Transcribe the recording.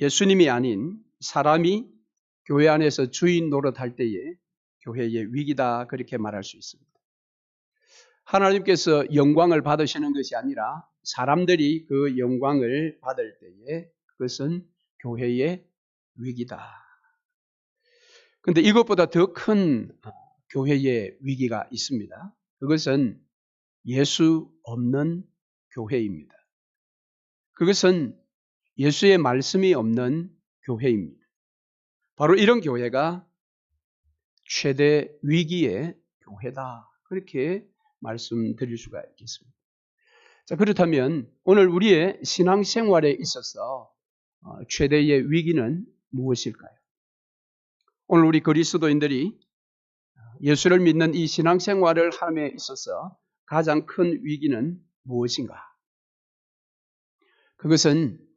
예수님이 아닌 사람이 교회 안에서 주인 노릇할 때에 교회의 위기다 그렇게 말할 수 있습니다. 하나님께서 영광을 받으시는 것이 아니라 사람들이 그 영광을 받을 때에 그것은 교회의 위기다. 근데 이것보다 더 큰 교회의 위기가 있습니다. 그것은 예수 없는 교회입니다. 그것은 예수의 말씀이 없는 교회입니다. 바로 이런 교회가 최대 위기의 교회다. 그렇게 말씀드릴 수가 있겠습니다. 자, 그렇다면 오늘 우리의 신앙생활에 있어서 어, 최대의 위기는 무엇일까요? 오늘 우리 그리스도인들이 예수를 믿는 이 신앙생활을 함에 있어서 가장 큰 위기는 무엇인가? 그것은